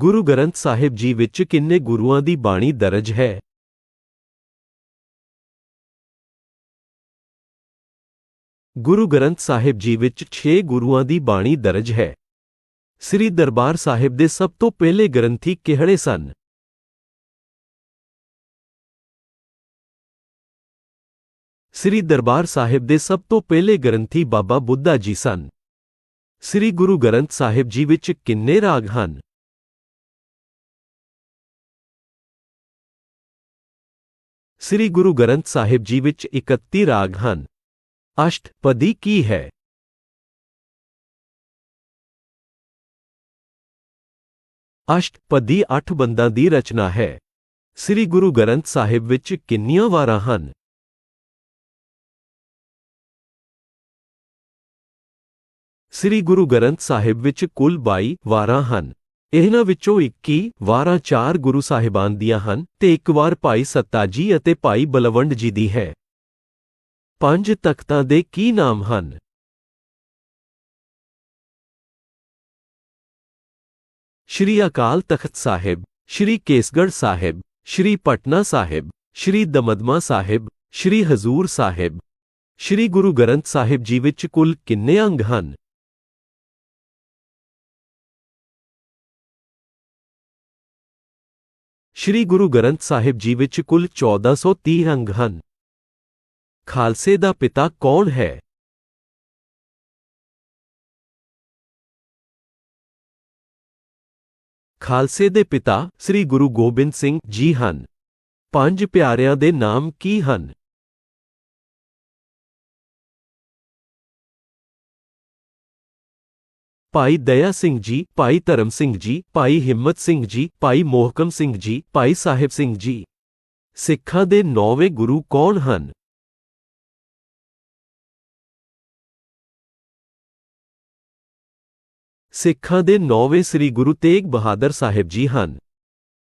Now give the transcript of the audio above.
ਗੁਰੂ ਗ੍ਰੰਥ ਸਾਹਿਬ ਜੀ ਵਿੱਚ ਕਿੰਨੇ ਗੁਰੂਆਂ ਦੀ ਬਾਣੀ ਦਰਜ ਹੈ? ਗੁਰੂ ਗ੍ਰੰਥ ਸਾਹਿਬ ਜੀ ਵਿੱਚ 6 ਗੁਰੂਆਂ ਦੀ ਬਾਣੀ ਦਰਜ ਹੈ। ਸ੍ਰੀ ਦਰਬਾਰ ਸਾਹਿਬ ਦੇ ਸਭ ਤੋਂ ਪਹਿਲੇ ਗ੍ਰੰਥੀ ਕਿਹੜੇ ਸਨ? ਸ੍ਰੀ ਦਰਬਾਰ ਸਾਹਿਬ ਦੇ ਸਭ ਤੋਂ ਪਹਿਲੇ ਗ੍ਰੰਥੀ ਬਾਬਾ ਬੁੱਢਾ ਜੀ ਸਨ। ਸ੍ਰੀ ਗੁਰੂ ਗ੍ਰੰਥ ਸਾਹਿਬ ਜੀ ਵਿੱਚ ਕਿੰਨੇ ਰਾਗ ਹਨ? ਸ੍ਰੀ ਗੁਰੂ ਗ੍ਰੰਥ ਸਾਹਿਬ ਜੀ ਵਿੱਚ 31 ਰਾਗ ਹਨ ਅਸ਼ਟਪਦੀ ਕੀ ਹੈ ਅਸ਼ਟਪਦੀ 8 ਬੰਦਾਂ ਦੀ ਰਚਨਾ ਹੈ ਸ੍ਰੀ ਗੁਰੂ ਗ੍ਰੰਥ ਸਾਹਿਬ ਵਿੱਚ ਕਿੰਨੀਆਂ ਵਾਰਾਂ ਹਨ ਸ੍ਰੀ ਗੁਰੂ ਗ੍ਰੰਥ ਸਾਹਿਬ ਵਿੱਚ ਕੁੱਲ 22 ਵਾਰਾਂ ਹਨ ਇਹਨਾਂ ਵਿੱਚੋਂ 21 ਵਾਰਾਂ ਚਾਰ ਗੁਰੂ ਸਾਹਿਬਾਨ ਦੀਆਂ ਹਨ ਤੇ ਇੱਕ ਵਾਰ ਭਾਈ ਸੱਤਾ ਜੀ ਅਤੇ ਭਾਈ ਬਲਵੰਡ ਜੀ ਦੀ ਹੈ। ਪੰਜ ਤਖਤਾਂ ਦੇ ਕੀ ਨਾਮ ਹਨ? ਸ਼੍ਰੀ ਅਕਾਲ ਤਖਤ ਸਾਹਿਬ, ਸ਼੍ਰੀ ਕੇਸਗੜ੍ਹ ਸਾਹਿਬ, ਸ਼੍ਰੀ ਪਟਨਾ ਸਾਹਿਬ, ਸ਼੍ਰੀ ਦਮਦਮਾ ਸਾਹਿਬ, ਸ਼੍ਰੀ ਹਜ਼ੂਰ ਸਾਹਿਬ, ਸ਼੍ਰੀ ਗੁਰੂ ਗ੍ਰੰਥ ਸਾਹਿਬ ਜੀ ਵਿੱਚ ਕੁੱਲ ਕਿੰਨੇ ਅੰਗ ਹਨ? ਸ਼੍ਰੀ ਗੁਰੂ ਗ੍ਰੰਥ ਸਾਹਿਬ ਜੀ ਵਿੱਚ ਕੁੱਲ 1430 ਅੰਗ ਹਨ। ਖਾਲਸੇ ਦਾ ਪਿਤਾ ਕੌਣ ਹੈ? ਖਾਲਸੇ ਦੇ ਪਿਤਾ ਸ੍ਰੀ ਗੁਰੂ ਗੋਬਿੰਦ ਸਿੰਘ ਜੀ ਹਨ। ਪੰਜ ਪਿਆਰਿਆਂ ਦੇ ਨਾਮ ਕੀ ਹਨ? ਭਾਈ ਦਇਆ ਸਿੰਘ ਜੀ ਭਾਈ ਧਰਮ ਸਿੰਘ ਜੀ ਭਾਈ ਹਿੰਮਤ ਸਿੰਘ ਜੀ ਭਾਈ ਮੋਹਕਮ ਸਿੰਘ ਜੀ ਭਾਈ ਸਾਹਿਬ ਸਿੰਘ ਜੀ ਸਿੱਖਾਂ ਦੇ ਨੌਵੇਂ ਗੁਰੂ ਕੌਣ ਹਨ ਸਿੱਖਾਂ ਦੇ ਨੌਵੇਂ ਸ੍ਰੀ ਗੁਰੂ ਤੇਗ ਬਹਾਦਰ ਸਾਹਿਬ ਜੀ ਹਨ